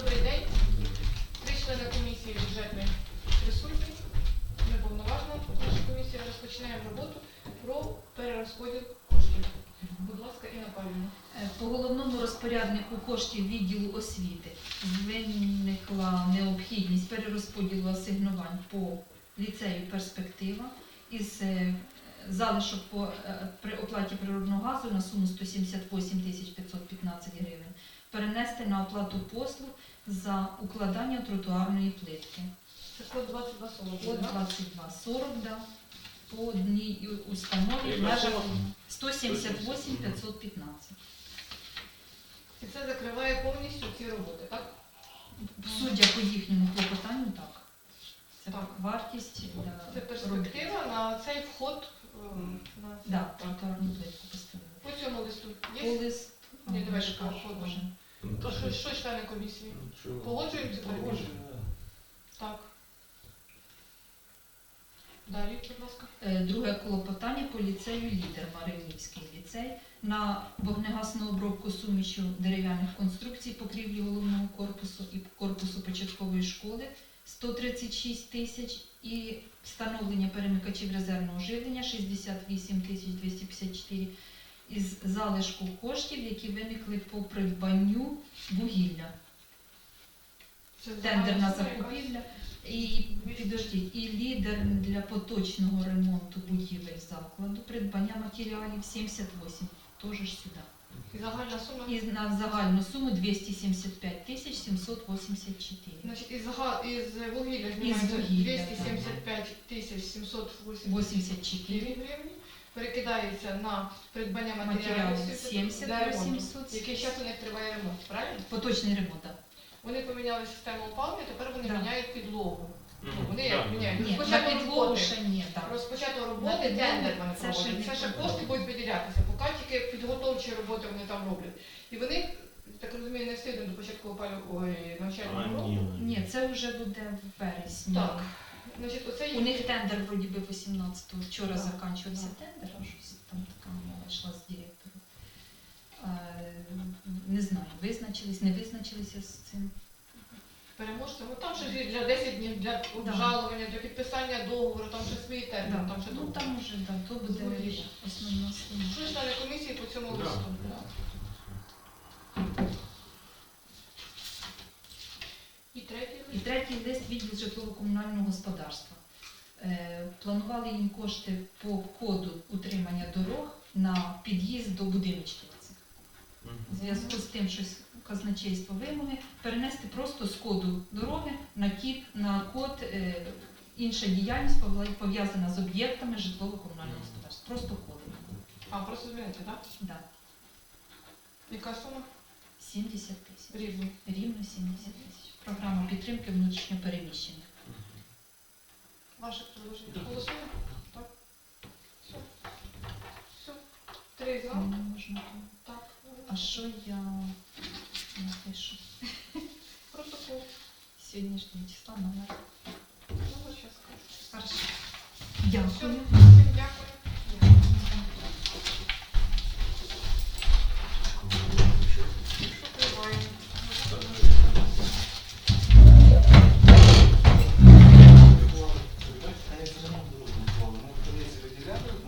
Добрий день. Три члени комісії бюджетної присутні. Неповноважна наша комісія. Розпочинаємо роботу про перерозподіл коштів. Будь ласка, Інна Павлівна. Е, По головному розпоряднику коштів відділу освіти виникла необхідність перерозподілу асигнувань по ліцею перспектива із е, залишок по е, при оплаті природного газу на суму 178 тисяч 515 гривень перенести на оплату послуг за укладання тротуарної плитки. Це код 2240. По так? 22,40, да, по одній установі в межах 178 515. І це закриває повністю ці роботи, так? Судя по їхньому клопотанню, так. Це Так. вартість для Це перспектива на цей вход. ем, на Да, тротуарну плитку поставили. По цьому листу По є? лист. Ні, давай Ага, шукай, шукай, кожен. Ну, То що, що члени комісії? чого? Погоджуємося? Погоджуємо, Так. Далі, будь ласка. Е, Друге клопотання по ліцею лідер Маринівський ліцей на вогнегасну обробку сумішю дерев'яних конструкцій покрівлі головного корпусу і корпусу початкової школи 136 тисяч і встановлення перемикачів резервного живлення 68 тисяч 254 із залишку коштів, які виникли по придбанню вугілля. Тендерна закупівля. І підождіть, і лідер для поточного ремонту будівель закладу, придбання матеріалів 78, теж ж сюди. І загальна сума? І на загальну суму 275 тисяч 784. Значить, із, зага... із вугілля знімається вугілля, 275 тисяч 784 84, гривні, перекидається на придбання матеріалів матеріали світу 70 для ремонту, 800, який зараз у них триває ремонт, правильно? поточний ремонт. так. Вони поміняли систему опалення, тепер вони Да. міняють підлогу. Ну, Вони як міняють? Ні, на Розпочато підлогу роботи. ще ні, так. Розпочато На роботи, підлогу тендер вони це ще проводять. Це ще кошти будуть виділятися, поки тільки підготовчі роботи вони там роблять. І вони, так розумію, не встигнуть до початку опалю... Ой, навчального року. ні. Ні, це вже буде в вересні. Так. Значить, оце У них тендер вроді би 18-го. Вчора Так, закінчився так. тендер, а щось там така мова йшла з директором. Е, Не знаю, визначились, не визначилися з цим. переможцем. Ну там ще для 10 днів для обжалування, для підписання договору, там ще свої терміни, Да. там ще Ну там уже да, то буде основна сума. Що члени комісії по цьому Да. листу? І третій лист. відділ житлово-комунального господарства. Е, Планували їм кошти по коду утримання дорог на під'їзд до будиночків. Мгм. зв'язку з тим, що казначейство вимоги, перенести просто з коду дороги на кід на код е, інша діяльність пов'язана з об'єктами житлово-комунального господарства. Просто коди. А, просто змінити, так? Да. Яка сума? 70 тисяч. Рівні. Рівно 70 тисяч. Програма підтримки внутрішньопереміщених. Ваше предложення. Голосуємо? Так. Все. Все. Три за. Не можна. Так. А що я напишу? Протокол. Сьогоднішнє числа номер. Ну, зараз скажу. Хорошо. Дякую. Всім дякую.